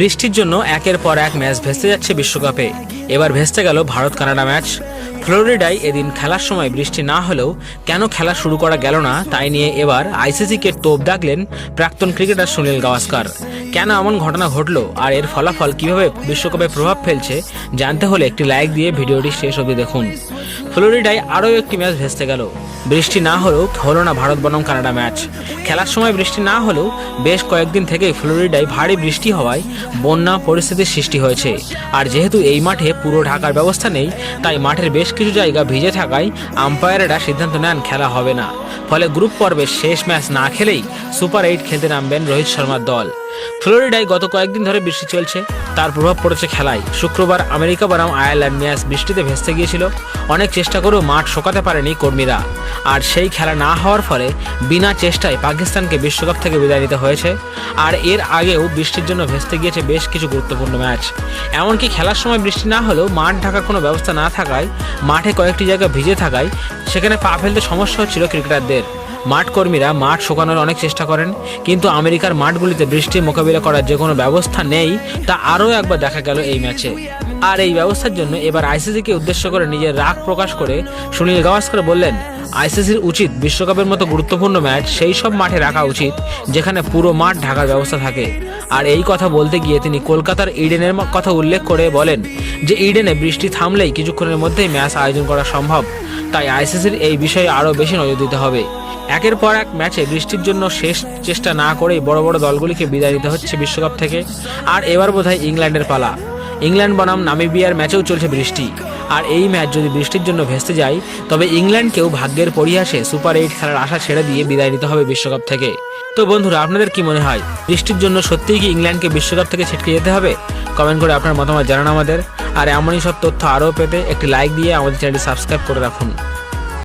বৃষ্টির জন্য একের পর এক ম্যাচ ভেস্তে যাচ্ছে বিশ্বকাপে। এবার ভেস্তে গেল ভারত কানাডা ম্যাচ। ফ্লোরিডায় এদিন খেলার সময় বৃষ্টি না হলেও কেন খেলা শুরু করা গেল না, তাই নিয়ে এবার আইসিসিকে তোপ ডাকলেন প্রাক্তন ক্রিকেটার সুনীল গাওয়াস্কার কেন এমন ঘটনা ঘটলো আর এর ফলাফল কীভাবে বিশ্বকাপে প্রভাব ফেলছে, জানতে হলে একটি লাইক দিয়ে ভিডিওটি শেষ অবধি দেখুন। ফ্লোরিডায় আরও একটি ম্যাচ ভেস্তে গেল। বৃষ্টি না হলেও হলো না ভারত বনাম কানাডা ম্যাচ। খেলার সময় বৃষ্টি না হলেও বেশ কয়েকদিন থেকেই ফ্লোরিডায় ভারী বৃষ্টি হওয়ায় বন্যা পরিস্থিতির সৃষ্টি হয়েছে। আর যেহেতু এই মাঠে পুরো ঢাকার ব্যবস্থা নেই, তাই মাঠের বেশ কিছু জায়গা ভিজে থাকায় আম্পায়ারেরা সিদ্ধান্ত নেন খেলা হবে না। ফলে গ্রুপ পর্বের শেষ ম্যাচ না খেলেই সুপার এইট খেলতে নামবেন রোহিত শর্মার দল। ফ্লোরিডায় গত কয়েকদিন ধরে বৃষ্টি চলছে, তার প্রভাব পড়েছে খেলায়। শুক্রবার আমেরিকা বনাম আয়ারল্যান্ড ম্যাচ বৃষ্টিতে ভেস্তে গিয়েছিল। অনেক চেষ্টা করেও মাঠ শোকাতে পারেনি কর্মীরা। আর সেই খেলা না হওয়ার ফলে বিনা চেষ্টায় পাকিস্তানকে বিশ্বকাপ থেকে বিদায় নিতে হয়েছে। আর এর আগেও বৃষ্টির জন্য ভেস্তে গিয়েছে বেশ কিছু গুরুত্বপূর্ণ ম্যাচ। এমনকি খেলার সময় বৃষ্টি না হলেও মাঠ ঢাকার কোনো ব্যবস্থা না থাকায়, মাঠে কয়েকটি জায়গা ভিজে থাকায় সেখানে পা ফেলতে সমস্যা হচ্ছিল ক্রিকেটারদের। মাঠ কর্মীরা মাঠ শুকানোর অনেক চেষ্টা করেন, কিন্তু আমেরিকার মাঠগুলিতে বৃষ্টির মোকাবিলা করার যে কোনো ব্যবস্থা নেই, তা আরও একবার দেখা গেল এই ম্যাচে। আর এই ব্যবস্থার জন্য এবার আইসিসিকে উদ্দেশ্য করে নিজের রাগ প্রকাশ করে সুনীল গাভাস্কর বললেন, আইসিসির উচিত বিশ্বকাপের মতো গুরুত্বপূর্ণ ম্যাচ সেই সব মাঠে রাখা উচিত যেখানে পুরো মাঠ ঢাকার ব্যবস্থা থাকে। আর এই কথা বলতে গিয়ে তিনি কলকাতার ইডেনের কথা উল্লেখ করে বলেন যে, ইডেনে বৃষ্টি থামলেই কিছুক্ষণের মধ্যেই ম্যাচ আয়োজন করা সম্ভব। তাই আইসিসির এই বিষয়ে আরও বেশি নজর দিতে হবে। একের পর এক ম্যাচে বৃষ্টির জন্য শেষ চেষ্টা না করেই বড় বড় দলগুলিকে বিদায় নিতে হচ্ছে বিশ্বকাপ থেকে। আর এবার বোধহয় ইংল্যান্ডের পালা। ইংল্যান্ড বনাম নামিবিয়ার ম্যাচেও চলছে বৃষ্টি। আর এই ম্যাচ যদি বৃষ্টির জন্য ভেস্তে যায়, তবে ইংল্যান্ডকেও ভাগ্যের পরিহাসে সুপার এইট খেলার আশা ছেড়ে দিয়ে বিদায় নিতে হবে বিশ্বকাপ থেকে। তো বন্ধুরা, আপনাদের কি মনে হয়, বৃষ্টির জন্য সত্যিই কি ইংল্যান্ডকে বিশ্বকাপ থেকে ছিটকে যেতে হবে? কমেন্ট করে আপনার মতামত জানান আমাদের। আর এমনই সব তথ্য আরও পেতে একটি লাইক দিয়ে আমাদের চ্যানেলটি সাবস্ক্রাইব করে রাখুন।